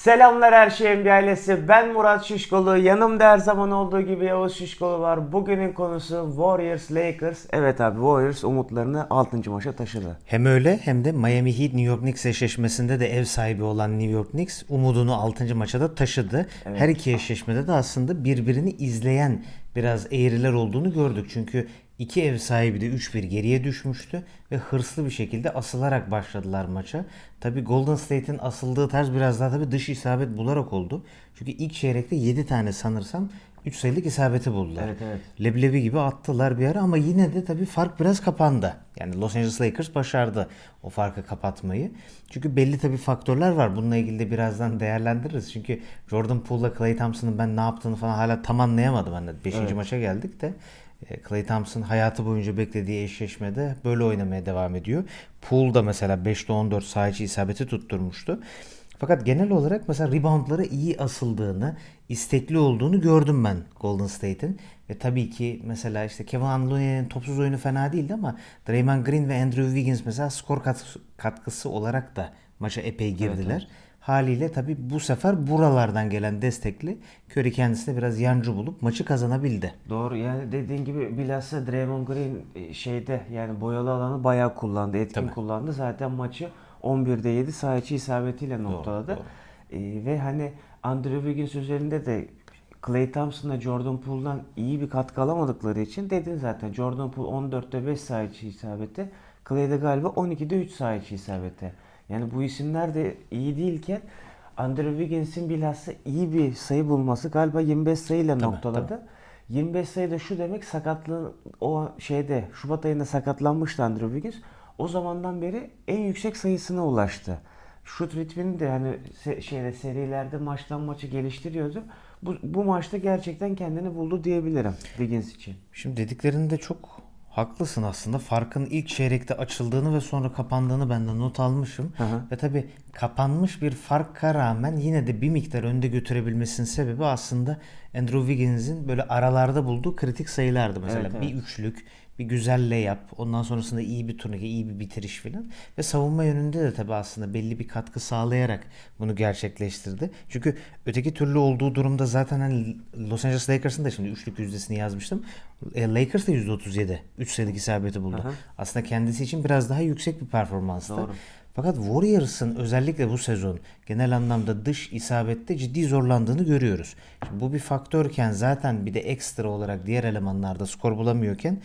Selamlar her şeyin bir ailesi. Ben Murat Şişkolu. Yanımda her zaman olduğu gibi Yavuz Şişkolu var. Bugünün konusu Warriors Lakers. Evet abi Warriors umutlarını 6. maça taşıdı. Hem öyle hem de Miami Heat New York Knicks eşleşmesinde de ev sahibi olan New York Knicks umudunu 6. maça da taşıdı. Her iki eşleşmede de aslında birbirini izleyen biraz eğriler olduğunu gördük. Çünkü iki ev sahibi de 3-1 geriye düşmüştü ve hırslı bir şekilde asılarak başladılar maça. Tabi Golden State'in asıldığı tarz biraz daha tabi dış isabet bularak oldu. Çünkü ilk çeyrekte 7 tane sanırsam 3 sayılık isabeti buldular. Evet, evet. Leblebi gibi attılar bir ara ama yine de tabii fark biraz kapandı. Yani Los Angeles Lakers başardı o farkı kapatmayı. Çünkü belli tabii faktörler var. Bununla ilgili de birazdan değerlendiririz. Çünkü Jordan Poole'la Klay Thompson'ın ben ne yaptığını falan hala tam anlayamadım. Ben de 5. maça geldik de. e, Klay Thompson hayatı boyunca beklediği eşleşmede böyle oynamaya devam ediyor. Poole da mesela 5'te 14 saha içi isabeti tutturmuştu. Fakat genel olarak mesela reboundlara iyi asıldığını, istekli olduğunu gördüm ben Golden State'in. Ve tabii ki mesela işte Kevin Looney'nin topsuz oyunu fena değildi ama Draymond Green ve Andrew Wiggins mesela skor kat- katkısı olarak da maça epey girdiler. Haliyle tabii bu sefer buralardan gelen destekli Curry kendisine biraz yancı bulup maçı kazanabildi. Doğru yani dediğin gibi bilhassa Draymond Green e, şeyde yani boyalı alanı bayağı kullandı. Etkin kullandı. Zaten maçı 11'de 7 saha içi isabetiyle noktaladı. E, ve hani Andrew Wiggins üzerinde de Klay Thompson'la Jordan Poole'dan iyi bir katkı alamadıkları için dedin zaten Jordan Poole 14'te 5 saha içi isabeti. Clay'de galiba 12'de 3 saha içi isabeti. Yani bu isimler de iyi değilken Andrew Wiggins'in bilhassa iyi bir sayı bulması galiba 25 sayıyla noktaladı. 25 sayı da şu demek sakatlığı o şeyde Şubat ayında sakatlanmıştı Andrew Wiggins. O zamandan beri en yüksek sayısına ulaştı. Şut ritmini de hani se- şeyde serilerde maçtan maça geliştiriyordu. Bu, bu maçta gerçekten kendini buldu diyebilirim Wiggins için. Şimdi dediklerinde çok haklısın aslında. Farkın ilk çeyrekte açıldığını ve sonra kapandığını ben de not almışım. Ve tabii kapanmış bir farka rağmen yine de bir miktar önde götürebilmesinin sebebi aslında Andrew Wiggins'in böyle aralarda bulduğu kritik sayılardı. Mesela Evet, evet. bir üçlük, bir güzel layup, ondan sonrasında iyi bir turnike, iyi bir bitiriş filan. Ve savunma yönünde de tabii aslında belli bir katkı sağlayarak bunu gerçekleştirdi. Çünkü öteki türlü olduğu durumda zaten hani Los Angeles Lakers'ın da şimdi üçlük yüzdesini yazmıştım. E, Lakers da %37. 3 sayılık isabeti buldu. Aslında kendisi için biraz daha yüksek bir performanstı. Doğru. Fakat Warriors'ın özellikle bu sezon genel anlamda dış isabette ciddi zorlandığını görüyoruz. Şimdi bu bir faktörken zaten bir de ekstra olarak diğer elemanlarda skor bulamıyorken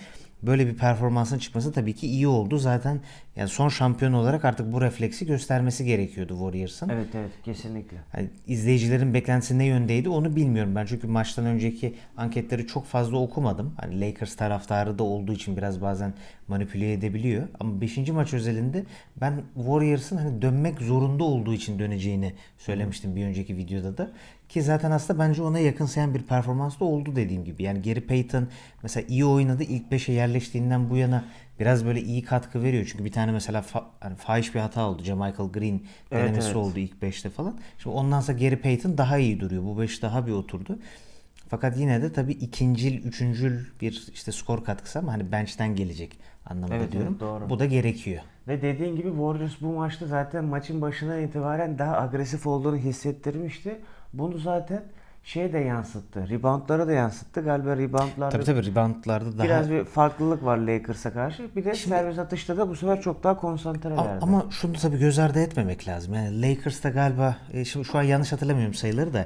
böyle bir performansın çıkması tabii ki iyi oldu. Zaten yani son şampiyon olarak artık bu refleksi göstermesi gerekiyordu Warriors'ın. Evet evet kesinlikle. Hani izleyicilerin beklentisi ne yöndeydi onu bilmiyorum ben. Çünkü maçtan önceki anketleri çok fazla okumadım. Hani Lakers taraftarı da olduğu için biraz bazen manipüle edebiliyor. Ama 5. maç özelinde ben Warriors'ın hani dönmek zorunda olduğu için döneceğini söylemiştim bir önceki videoda da. Ki zaten aslında bence ona yakınsayan bir performans da oldu dediğim gibi. Yani Gary Payton mesela iyi oynadı. ilk 5'e yerleştiğinden bu yana biraz böyle iyi katkı veriyor. Çünkü bir tane mesela fa- hani fahiş bir hata oldu. Michael Green Evet, denemesi evet. oldu ilk 5'te falan. Şimdi ondan sonra Gary Payton daha iyi duruyor. Bu 5 daha bir oturdu. Fakat yine de tabii ikincil, üçüncül bir işte skor katkısı ama hani bench'ten gelecek anlamında Evet, diyorum. evet, doğru. Bu da gerekiyor. Ve dediğin gibi Warriors bu maçta zaten maçın başından itibaren daha agresif olduğunu hissettirmişti. Bunu zaten şey de yansıttı. Reboundlara da yansıttı. Galiba reboundlarda Tabii tabii reboundlarda daha biraz bir farklılık var Lakers'a karşı. Bir de servis atışta da bu sefer çok daha konsantre verdi. Ama şunu tabii göz ardı etmemek lazım. Yani Lakers'ta galiba e, şimdi şu an yanlış hatırlamıyorum sayıları da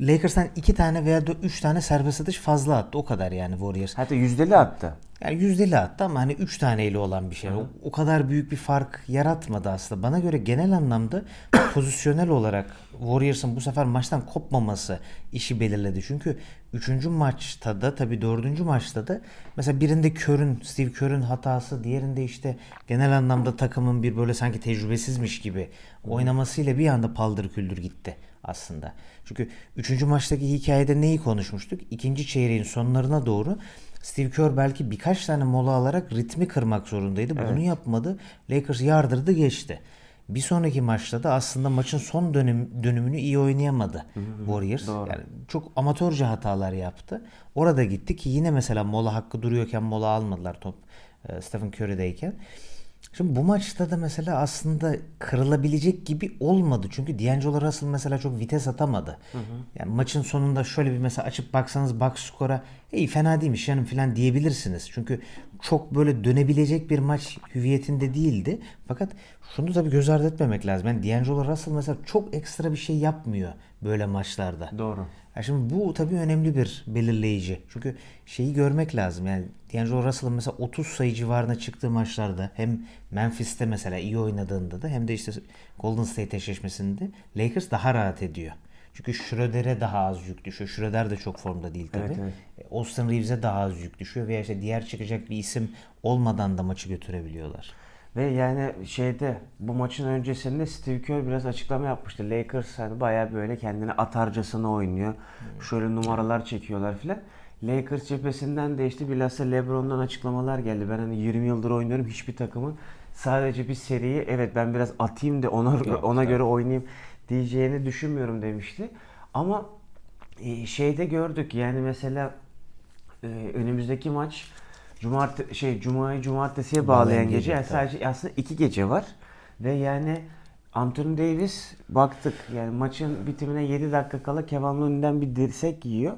Lakers'tan iki tane veya da üç tane serbest atış fazla attı. O kadar yani Warriors. Hatta yüzdeli attı. Yani yüzdeli attı ama hani 3 taneyle olan bir şey. O, o kadar büyük bir fark yaratmadı aslında. Bana göre genel anlamda pozisyonel olarak Warriors'ın bu sefer maçtan kopmaması işi belirledi. Çünkü 3. maçta da tabii 4. maçta da mesela birinde Kör'ün, Steve Kör'ün hatası, diğerinde işte genel anlamda takımın bir böyle sanki tecrübesizmiş gibi oynamasıyla bir anda paldır küldür gitti aslında. Çünkü 3. maçtaki hikayede neyi konuşmuştuk? İkinci çeyreğin sonlarına doğru Steve Kerr belki birkaç tane mola alarak ritmi kırmak zorundaydı. Bunu yapmadı. Lakers yardırdı geçti. Bir sonraki maçta da aslında maçın son dönüm, dönümünü iyi oynayamadı Warriors. Yani çok amatörce hatalar yaptı. Orada gitti ki yine mesela mola hakkı duruyorken mola almadılar top e, Stephen Curry'deyken. Şimdi bu maçta da mesela aslında kırılabilecek gibi olmadı. Çünkü D'Angelo Russell mesela çok vites atamadı. Yani maçın sonunda şöyle bir mesela açıp baksanız box skora iyi fena değilmiş yanım falan diyebilirsiniz. Çünkü çok böyle dönebilecek bir maç hüviyetinde değildi. Fakat şunu tabii göz ardı etmemek lazım. Yani D'Angelo Russell mesela çok ekstra bir şey yapmıyor böyle maçlarda. Doğru. Ya şimdi bu tabii önemli bir belirleyici. Çünkü şeyi görmek lazım. Yani D'Angelo Russell'ın mesela 30 sayı civarına çıktığı maçlarda hem Memphis'te mesela iyi oynadığında da hem de işte Golden State eşleşmesinde Lakers daha rahat ediyor. Çünkü Schroeder'e daha az yük düşüyor. Schroeder de çok formda değil tabii. Evet, evet. E, Austin Reeves'e daha az yük düşüyor veya işte diğer çıkacak bir isim olmadan da maçı götürebiliyorlar. Ve yani şeyde bu maçın öncesinde Steve Kerr biraz açıklama yapmıştı. Lakers hani bayağı böyle kendini atarcasına oynuyor. Şöyle numaralar çekiyorlar filan. Lakers cephesinden de işte bilhassa LeBron'dan açıklamalar geldi. Ben hani 20 yıldır oynuyorum hiçbir takımın sadece bir seriyi evet ben biraz atayım da ona ona göre oynayayım diyeceğini düşünmüyorum demişti. Ama e, şeyde gördük yani mesela e, önümüzdeki maç Cumart şey Cuma'yı Cumartesi'ye bağlayan Bağlayan gece. gece, Yani sadece aslında iki gece var ve yani Anthony Davis baktık yani maçın bitimine 7 dakika kala Kevin Looney'den bir dirsek yiyor.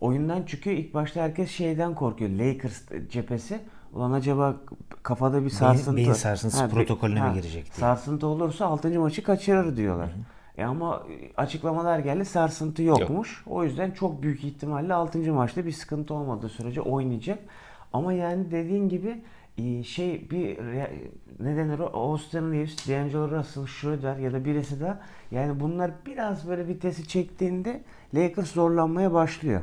Oyundan çıkıyor. İlk başta herkes şeyden korkuyor. Lakers cephesi. Ulan acaba kafada bir sarsıntı. beyin sarsıntısı bir- protokolüne mi girecek diye. Sarsıntı olursa 6. maçı kaçırır diyorlar. E ama açıklamalar geldi sarsıntı yokmuş. O yüzden çok büyük ihtimalle 6. maçta bir sıkıntı olmadığı sürece oynayacak. Ama yani dediğin gibi e, şey bir ne denir o Austin Reeves, D'Angelo Russell, Schroeder ya da birisi daha yani bunlar biraz böyle vitesi çektiğinde Lakers zorlanmaya başlıyor.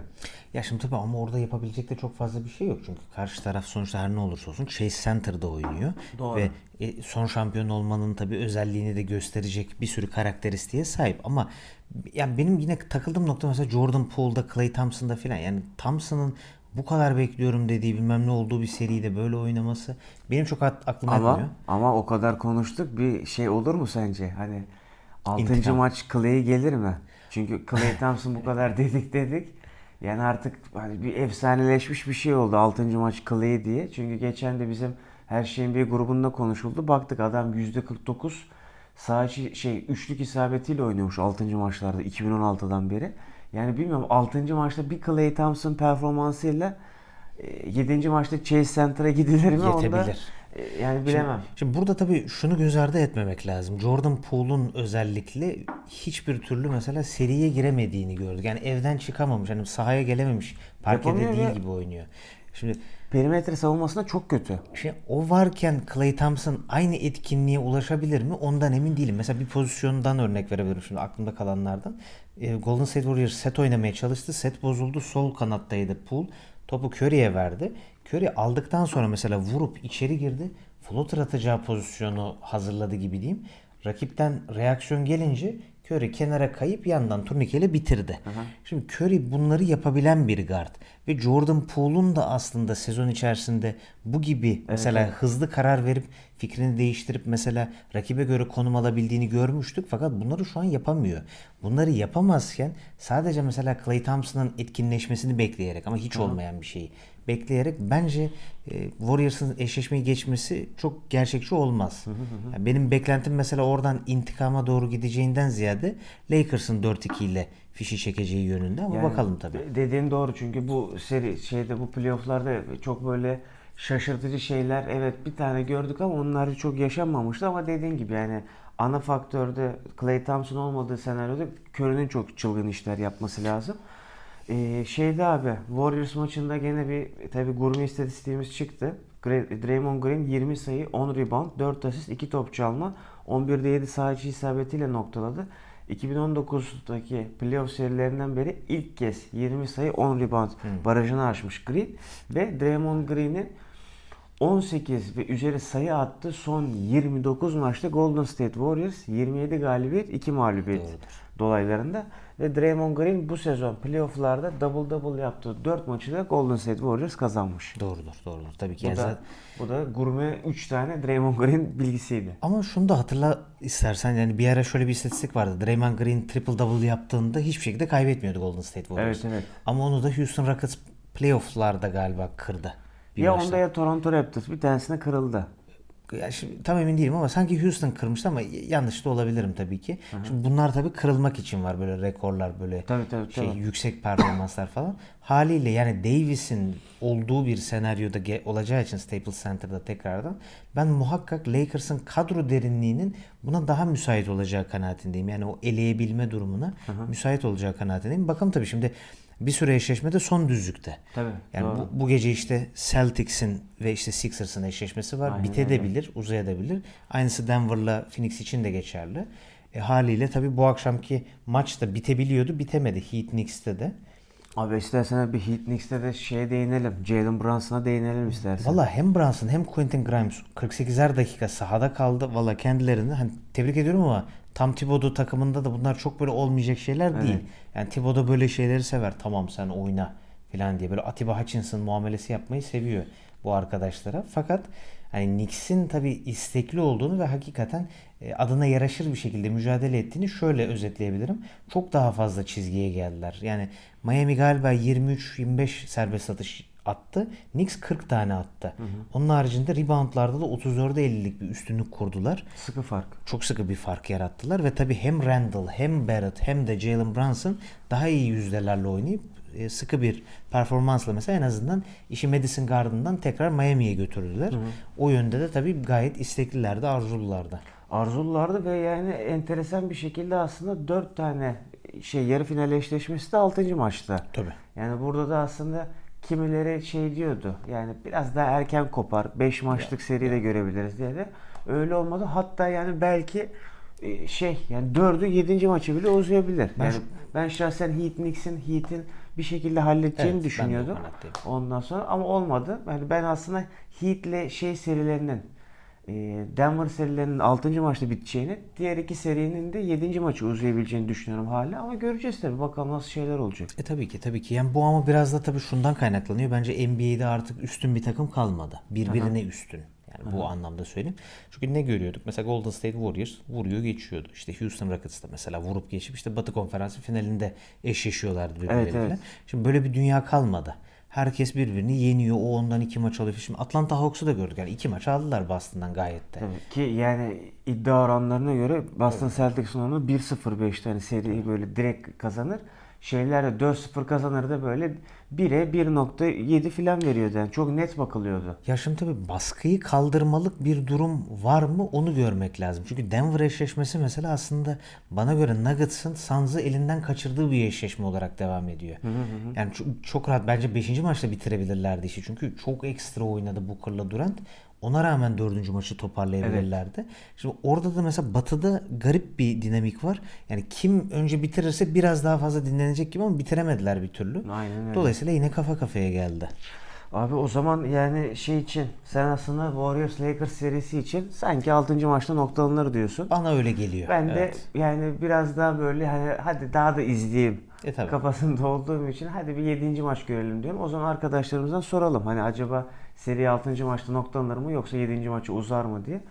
Ya şimdi tabii ama orada yapabilecek de çok fazla bir şey yok. Çünkü karşı taraf sonuçta her ne olursa olsun Chase Center'da oynuyor. Doğru. Ve e, son şampiyon olmanın tabii özelliğini de gösterecek bir sürü karakteristiğe sahip. Ama yani benim yine takıldığım nokta mesela Jordan Poole'da, Klay Thompson'da falan. Yani Thompson'ın bu kadar bekliyorum dediği bilmem ne olduğu bir seride böyle oynaması benim çok aklıma Ama yatmıyor. ama o kadar konuştuk bir şey olur mu sence? Hani 6. İntikam. maç Clay gelir mi? Çünkü Clay Thompson bu kadar dedik dedik. Yani artık hani bir efsaneleşmiş bir şey oldu 6. maç Clay diye. Çünkü geçen de bizim her şeyin bir grubunda konuşuldu. Baktık adam %49 sağ şey üçlük isabetiyle oynuyormuş 6. maçlarda 2016'dan beri. Yani bilmiyorum 6. maçta bir Clay Thompson performansıyla 7. maçta Chase Center'a gidilir mi? Onda, Yetebilir. e, yani bilemem. Şimdi burada tabii şunu göz ardı etmemek lazım. Jordan Poole'un özellikle hiçbir türlü mesela seriye giremediğini gördük. Yani evden çıkamamış, hani sahaya gelememiş, parkede Yapamıyor değil ve- gibi oynuyor. Şimdi Perimetre savunmasında çok kötü. şey, o varken Klay Thompson aynı etkinliğe ulaşabilir mi? Ondan emin değilim. Mesela bir pozisyondan örnek verebilirim şimdi aklımda kalanlardan. Ee, Golden State Warriors set oynamaya çalıştı. Set bozuldu. Sol kanattaydı Poole. Topu Curry'e verdi. Curry aldıktan sonra mesela vurup içeri girdi. Floater atacağı pozisyonu hazırladı gibi diyeyim. Rakipten reaksiyon gelince Curry kenara kayıp yandan turnikeyle bitirdi. Şimdi Curry bunları yapabilen bir guard ve Jordan Poole'un da aslında sezon içerisinde bu gibi mesela hızlı karar verip fikrini değiştirip mesela rakibe göre konum alabildiğini görmüştük fakat bunları şu an yapamıyor. Bunları yapamazken sadece mesela Klay Thompson'ın etkinleşmesini bekleyerek ama hiç olmayan bir şeyi bekleyerek bence e, Warriors'ın eşleşmeyi geçmesi çok gerçekçi olmaz. Yani benim beklentim mesela oradan intikama doğru gideceğinden ziyade Lakers'ın 4-2 ile fişi çekeceği yönünde ama Yani bakalım tabii. de- Dediğin doğru çünkü bu seri şeyde bu playofflarda çok böyle şaşırtıcı şeyler evet bir tane gördük ama onlar çok yaşanmamıştı ama dediğin gibi yani ana faktörde Klay Thompson olmadığı senaryoda Curry'nin çok çılgın işler yapması lazım. Ee, şeyde abi Warriors maçında gene bir tabi gurme istatistiğimiz çıktı. Draymond Green 20 sayı, 10 rebound, 4 asist, 2 top çalma, 11'de 7 saha içi isabetiyle noktaladı. 2019'daki playoff serilerinden beri ilk kez 20 sayı 10 rebound barajını aşmış Green ve Draymond Green'in 18 ve üzeri sayı attı son 29 maçta Golden State Warriors 27 galibiyet 2 mağlubiyet dolaylarında ve Draymond Green bu sezon playofflarda double double yaptığı 4 maçı da Golden State Warriors kazanmış. Doğrudur, doğrudur. Tabii ki. Bu Yani da, zaten- bu da gurme 3 tane Draymond Green bilgisiydi. Ama şunu da hatırla istersen yani bir ara şöyle bir istatistik vardı. Draymond Green triple double yaptığında hiçbir şekilde kaybetmiyordu Golden State Warriors. Evet, evet. Ama onu da Houston Rockets playoff'larda galiba kırdı. Bir ya maçta. onda ya Toronto Raptors bir tanesine kırıldı. Ya şimdi tam emin değilim ama sanki Houston kırmıştı ama yanlış da olabilirim tabii ki. Şimdi bunlar tabii kırılmak için var böyle rekorlar böyle Tabii, tabii, şey tabii. yüksek performanslar falan. Haliyle yani Davis'in olduğu bir senaryoda olacağı için Staples Center'da tekrardan ben muhakkak Lakers'ın kadro derinliğinin buna daha müsait olacağı kanaatindeyim. Yani o eleyebilme durumuna müsait olacağı kanaatindeyim. Bakalım tabii şimdi bir süre eşleşmede son düzlükte. Tabii, Yani doğru. bu, bu gece işte Celtics'in ve işte Sixers'ın eşleşmesi var. Aynen Bitebilir, uzayabilir. Aynısı Denver'la Phoenix için de geçerli. E, haliyle tabii bu akşamki maç da bitebiliyordu. Bitemedi Heat Knicks'te de. Abi istersen bir Heat Knicks'te de şeye değinelim. Jalen Brunson'a değinelim istersen. Valla hem Brunson hem Quentin Grimes 48'er dakika sahada kaldı. Valla kendilerini hani tebrik ediyorum ama tam Thibodeau takımında da bunlar çok böyle olmayacak şeyler değil. Yani Thibodeau böyle şeyleri sever. Tamam sen oyna falan diye böyle Atiba Hutchinson muamelesi yapmayı seviyor bu arkadaşlara. Fakat hani Knicks'in tabii istekli olduğunu ve hakikaten e, adına yaraşır bir şekilde mücadele ettiğini şöyle özetleyebilirim. Çok daha fazla çizgiye geldiler. Yani Miami galiba 23-25 serbest atış attı. Knicks 40 tane attı. Onun haricinde reboundlarda da 34'e 50'lik bir üstünlük kurdular. Sıkı fark. Çok sıkı bir fark yarattılar ve tabii hem Randall hem Barrett hem de Jalen Brunson daha iyi yüzdelerle oynayıp e, sıkı bir performansla mesela en azından işi Madison Garden'dan tekrar Miami'ye götürdüler. O yönde de tabii gayet isteklilerdi, arzululardı. Arzululardı ve yani enteresan bir şekilde aslında 4 tane şey yarı final eşleşmesi de 6. maçta. Tabii. Yani burada da aslında kimileri şey diyordu. Yani biraz daha erken kopar. 5 maçlık seri de görebiliriz diye de. Öyle olmadı. Hatta yani belki e, şey yani 4'ü 7. maçı bile uzayabilir. Ben yani ben şahsen Heat Knicks'in Heat'in bir şekilde halledeceğini Evet, düşünüyordum. Ondan sonra ama olmadı. Yani ben aslında Heat'le şey serilerinin e, Denver serilerinin 6. maçta biteceğini, diğer iki serinin de 7. maçı uzayabileceğini düşünüyorum hala ama göreceğiz tabii bakalım nasıl şeyler olacak. E tabii ki tabii ki. Yani bu ama biraz da tabii şundan kaynaklanıyor. Bence NBA'de artık üstün bir takım kalmadı. Birbirine üstün. Yani bu anlamda söyleyeyim. Çünkü ne görüyorduk? Mesela Golden State Warriors vuruyor geçiyordu. İşte Houston Rockets da mesela vurup geçip işte Batı Konferansı finalinde eşleşiyorlardı birbirleriyle. Evet, evet. Şimdi böyle bir dünya kalmadı. Herkes birbirini yeniyor. O ondan iki maç alıyor. Şimdi Atlanta Hawks'u da gördük. Yani iki maç aldılar Boston'dan gayet de. Tabii ki yani iddia oranlarına göre Boston Celtics'in onu 1-0-5 tane seriyi böyle direkt kazanır. Şeyler de 4-0 kazanır da böyle 1'e 1.7 filan veriyordu. Yani çok net bakılıyordu. Ya şimdi tabii baskıyı kaldırmalık bir durum var mı onu görmek lazım. Çünkü Denver eşleşmesi mesela aslında bana göre Nuggets'ın Suns'ı elinden kaçırdığı bir eşleşme olarak devam ediyor. Yani çok, çok rahat bence 5. maçta bitirebilirlerdi işi. Çünkü çok ekstra oynadı Booker'la Durant. Ona rağmen dördüncü maçı toparlayabilirlerdi. Şimdi orada da mesela Batı'da garip bir dinamik var. Yani kim önce bitirirse biraz daha fazla dinlenecek gibi ama bitiremediler bir türlü. Aynen öyle. Dolayısıyla yine kafa kafaya geldi. Abi o zaman yani şey için sen aslında Warriors Lakers serisi için sanki 6. maçta noktalanır diyorsun. Bana öyle geliyor. Ben Evet. de yani biraz daha böyle hani hadi daha da izleyeyim E tabii. kafasında olduğum için hadi bir 7. maç görelim diyorum. O zaman arkadaşlarımızdan soralım. Hani acaba seri 6. maçta noktalanır mı yoksa 7. maçı uzar mı diye.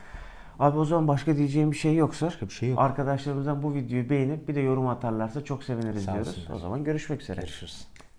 Abi o zaman başka diyeceğim bir şey yoksa bir şey yok. arkadaşlarımızdan bu videoyu beğenip bir de yorum atarlarsa çok seviniriz Sağ diyoruz. olsunlar. O zaman görüşmek üzere. Görüşürüz.